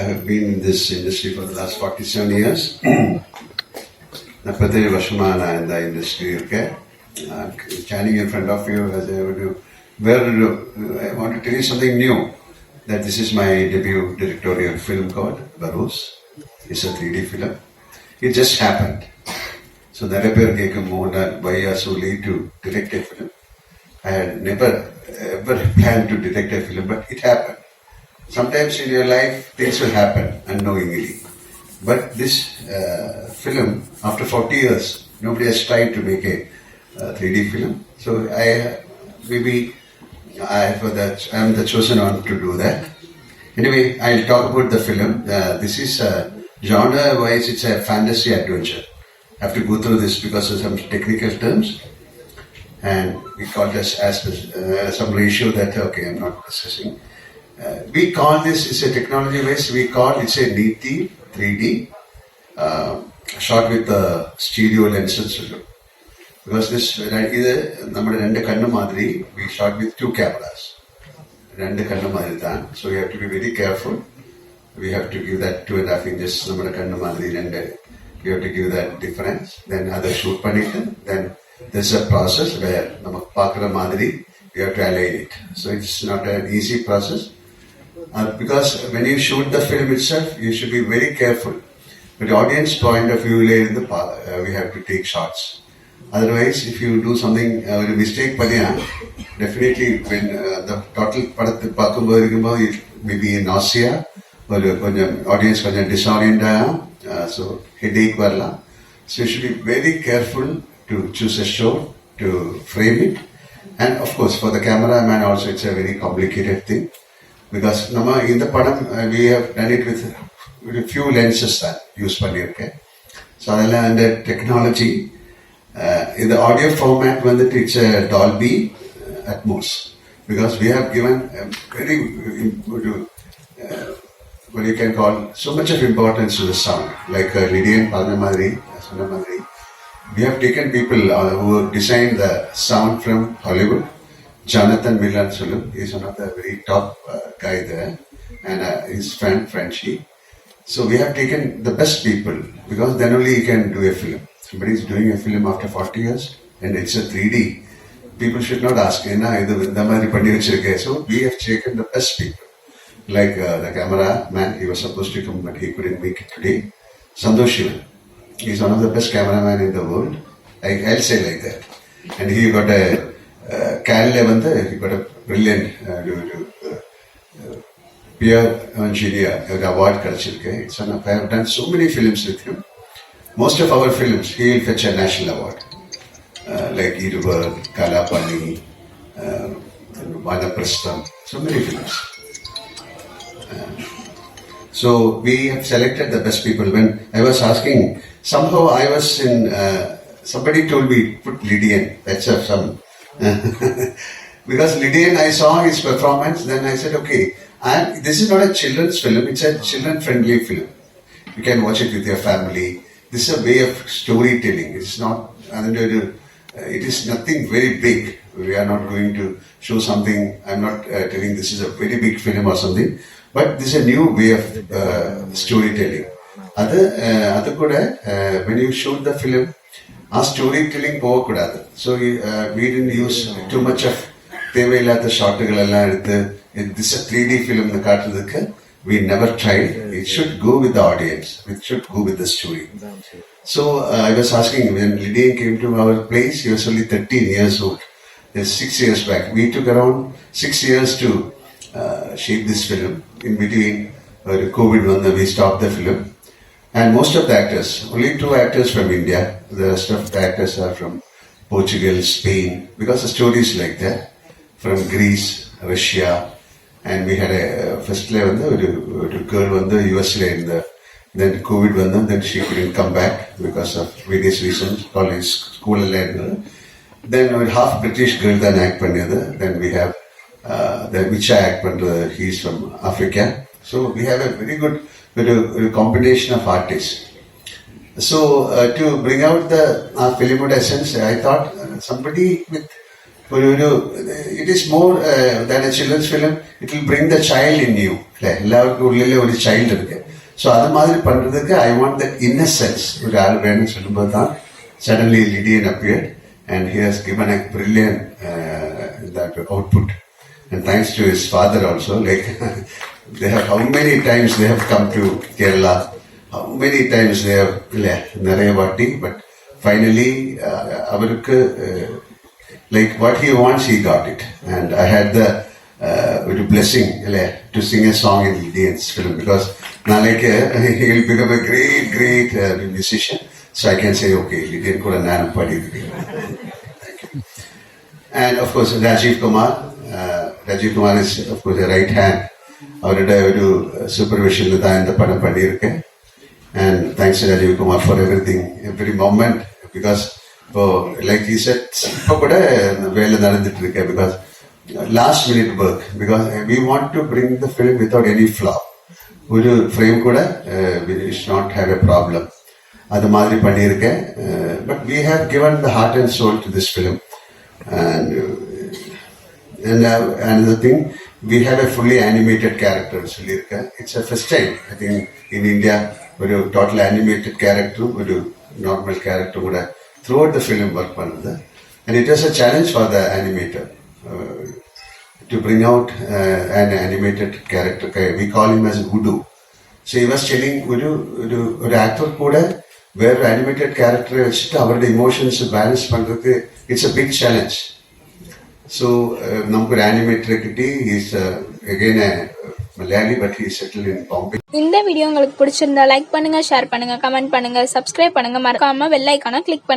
I have been in this industry for the last 47 years. Years ವರ್ಷಮಾನ in the industry, okay? I'm standing in front of you as I do. Well, uh, I want to tell you something new, that this is my debut directorial film called Baros. It's a 3D film. It just happened. So that appeared and Mohan Bhaiya Soli to direct a film. I had never ever planned to direct a film, but it happened. Sometimes in your life, things will happen unknowingly. But this uh, film, after 40 years, nobody has tried to make a uh, 3D film. So I maybe I for that I'm the chosen one to do that. Anyway, I'll talk about the film. Uh, this is uh, genre-wise, it's a fantasy adventure. I have to go through this because of some technical terms and we call this as uh, some ratio that okay i'm not discussing uh, we call this, it's a technology based. we call, it a DT 3D, uh, shot with the stereo lenses. Because this, we shot with two cameras. So we have to be very careful. We have to give that two and a half inches. We have to give that difference. Then other shoot panikan. Then this is a process where we have to align it. So it's not an easy process. Uh, because when you shoot the film itself, you should be very careful. But the audience point of view, in the pa- uh, we have to take shots. Otherwise, if you do something, uh, a mistake, பண்ணியா, definitely when uh, the total படத்தை பார்க்கும்போது இருக்கும்போது it may be nausea, ஒரு கொஞ்சம் audience கொஞ்சம் disorient ஆகும், uh, so headache வரலாம். So you should be very careful to choose a shot, to frame it. And of course, for the cameraman also, it's a very complicated thing. Because நம்ம இந்த படம் we have done it with ஒரு few lenses தான் use பண்ணியிருக்கேன் so அதெல்லாம் அந்த technology இந்த audio format வந்துட்டு it's Dolby Atmos because we have given very ஒரு what you can call so much of importance to the sound. Like uh, Lydian Padamari, Sunamari. We have taken people uh, who designed the sound from Hollywood. Jonathan Milansulum is one of the very top uh, guy there, and uh, his friend Frenchie. So we have taken the best people because then only you can do a film. Somebody is doing a film after 40 years, and it's a 3D. People should not ask, so we have taken the best people. Like uh, the camera man, he was supposed to come, but he couldn't make it today. Sandosh Shivan, he's one of the best cameraman in the world. I, I'll say like that. And he got a കാലിലെ വന്ന് he got a brilliant uh, ഒരു peer engineer ഒരു award கிடைச்சிருக்கு It's one of, I have done so many films with him. Most of our films, he will fetch a national award. Uh, like Iruvar, Kalapani, uh, Vanaprastham, so many films. So we have selected the best people. When I was asking, somehow I was in. Uh, somebody told me put Lydian. because Lydia and I saw his performance, then I said, okay, and this is not a children's film, it's a children friendly film. You can watch it with your family. This is a way of storytelling. It's not, uh, it is nothing very big. We are not going to show something, I'm not uh, telling this is a very big film or something, but this is a new way of uh, storytelling. Other, uh, other good, uh, when you shoot the film, ಆ story telling போகக்கூடாது so we tend use too much of தேவையில்லாத ஷார்ட்டுகள் எல்லாம் எடுத்து this three D ஃபிலிம்னு காட்டுறதுக்கு we never try it should go with audience it should go with the story so I was asking when Lydian came to our place you சொல்லி thirteen years old six years back we took around six years to shape this film in between ஒரு Covid வந்து we stop the film And most of the actors, only two actors from India. The rest of the actors are from Portugal, Spain, because the story is like that. From Greece, Russia, and we had a first வந்து ஒரு ஒரு girl வந்து யூஎஸ்ல இருந்த then COVID வந்து then she couldn't come back because of various reasons college school எல்லாம் இருந்தது then ஒரு half British girl தான் act பண்ணது then we have uh, the Vicha act பண்றது he is from Africa So we have a very good uh, combination of artists. So uh, to bring out the uh, essence, I thought uh, somebody with it is more than a children's film. It will bring the child in you. love to really Like, a child. So I want that innocence. Suddenly Lydian appeared and he has given a brilliant that output. And thanks to his father also like they have how many times they have come to Kerala how many times they have இல்லை நிறைய வாட்டி but finally அவருக்கு uh, like what he wants, he got it. And I had the uh, ഒരു blessing അല്ലേ, to sing a song in Lydian's film because നാളേക്ക് he'll become a great, great uh, musician. So I can say, okay, Lydian കൂടെ ഞാനും പാടിയിരിക്കുന്നു. And of course, Rajiv Kumar. Uh, Rajiv Kumar is, of course, a right hand. അവരുടെ ഒരു സൂപ്പർവിഷനിൽ தான் இந்த படம் பண்ணியிருக்கேன் and thanks to Rajiv Kumar for everything, every moment because இப்போ like you said இப்போ கூட வேலை நடந்துட்டு இருக்கு because last minute work because we want to bring the film without any flaw ஒரு ஃப்ரேம் கூட is not have a problem அது மாதிரி பண்ணியிருக்கேன் but we have given the heart and soul to this film and And uh, another thing, we have a fully animated character, Sulirka. It's a first time, I think, in India, ഒരു total animated ക്യാരക്ടറും ഒരു normal ക്യാരക്ടറും കൂടെ throughout the film work പണിത് and it was a challenge for the animator to bring out an animated character we call him as Gudu so he was telling ഒരു ഒരു ഒരു actor കൂടെ വേറൊരു ആനിമേറ്റഡ് ക്യാരക്ടറെ വെച്ചിട്ട് അവരുടെ emotions balance പണ്ടത് it's a big challenge so നമുക്കൊരു ആനിമേറ്ററെ കിട്ടി is again Malayali but he settle in Bombay இந்த வீடியோ உங்களுக்கு பிடிச்சிருந்தா லைக் பண்ணுங்க ஷேர் பண்ணுங்க கமெண்ட் பண்ணுங்க சப்ஸ்கிரைப் பண்ணுங்க மறக்காம பெல் ஐக்கானை கிளிக் பண்ணுங்க